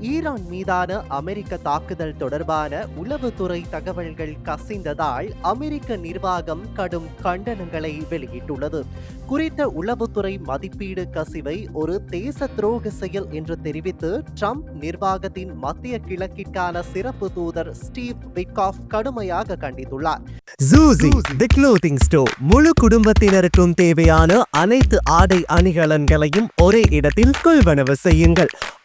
Iran மீதான அமெரிக்க தாக்குதல் தொடர்பான உளவுத்துறை தகவல்கள் கசிந்ததால் அமெரிக்க நிர்வாகம் கடும் கண்டனங்களை வெளியிட்டுள்ளது. குறித்த உளவுத்துறை மதிப்பீடு கசிவை ஒரு தேச துரோக செயல் என்று தெரிவித்து ட்ரம்ப் நிர்வாகத்தின் மத்திய கிழக்கிற்கான சிறப்பு தூதர் ஸ்டீவ் விக்காஃப் கடுமையாக கண்டித்துள்ளார். ஜூசி தி க்ளோத்திங் ஸ்டோர் முழு குடும்பத்தினருக்கும் தேவையான அனைத்து ஆடை அணிகலன்களையும் ஒரே இடத்தில் கொள்வனவு செய்யுங்கள்.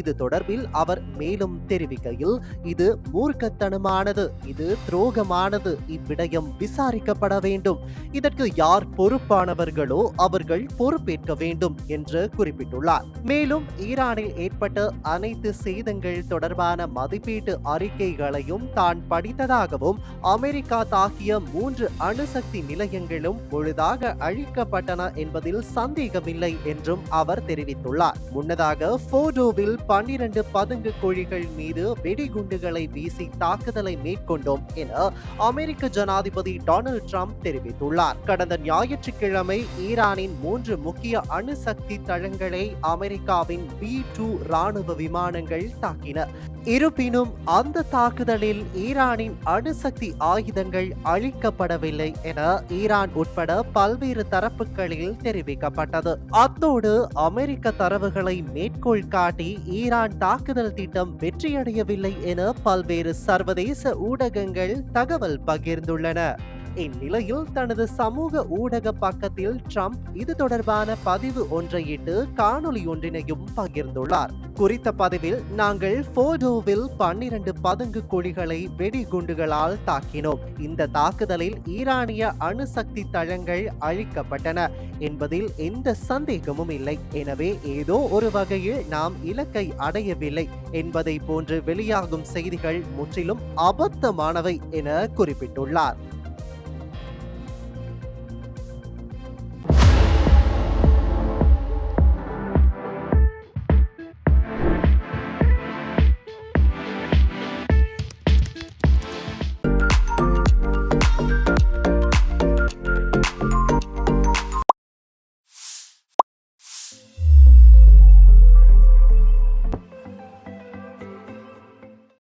இது தொடர்பில் அவர் மேலும் தெரிவிக்கையில் இது மூர்க்கத்தனமானது இது துரோகமானது இவ்விடயம் விசாரிக்கப்பட வேண்டும். இதற்கு யார் பொறுப்பானவர்களோ அவர்கள் பொறுப்பேற்க வேண்டும் என்று குறிப்பிட்டுள்ளார். மேலும் ஈரானில் ஏற்பட்ட அனைத்து சேதங்கள் தொடர்பான மதிப்பீட்டு அறிக்கைகளையும் தான் படித்ததாகவும் அமெரிக்கா தாக்கிய மூன்று அணுசக்தி நிலையங்களும் முழுதாக அழிக்கப்பட்டன என்பதில் சந்தேகமில்லை என்றும் அவர் தெரிவித்துள்ளார். முன்னதாக போடோவில் பன்னிரண்டு பதுங்கு குழிகள் மீது வெடிகுண்டுகளை வீசி தாக்குதலை மேற்கொண்டோம் என அமெரிக்க ஜனாதிபதி டொனால்டு டிரம்ப் தெரிவித்துள்ளார். கடந்த ஞாயிற்றுக்கிழமை ஈரானின் மூன்று முக்கிய அணுசக்தி தளங்களை அமெரிக்காவின் பி டூ ராணுவ விமானங்கள் தாக்கின. இருப்பினும் அந்த தாக்குதலில் ஈரானின் அணுசக்தி ஆயுதங்கள் அழிக்கப்படவில்லை என ஈரான் உட்பட பல்வேறு தரப்புகளில் தெரிவிக்கப்பட்டது. அத்தோடு அமெரிக்க தரவுகளை மேற்கோள் காட்டி ஈரான் தாக்குதல் திட்டம் வெற்றியடையவில்லை என பல்வேறு சர்வதேச ஊடகங்கள் தகவல் பகிர்ந்துள்ளன. இந்நிலையில் தனது சமூக ஊடக பக்கத்தில் ட்ரம்ப் இது தொடர்பான பதிவு ஒன்றையிட்டு காணொலி ஒன்றினையும் பகிர்ந்துள்ளார். குறித்த பதிவில் நாங்கள் போடோவில் பன்னிரண்டு பதுங்கு குழிகளை வெடிகுண்டுகளால் தாக்கினோம். இந்த தாக்குதலில் ஈரானிய அணுசக்தி தளங்கள் அழிக்கப்பட்டன என்பதில் எந்த சந்தேகமும் இல்லை. எனவே ஏதோ ஒரு வகையில் நாம் இலக்கை அடையவில்லை என்பதை போன்று வெளியாகும் செய்திகள் முற்றிலும் அபத்தமானவை என குறிப்பிட்டுள்ளார்.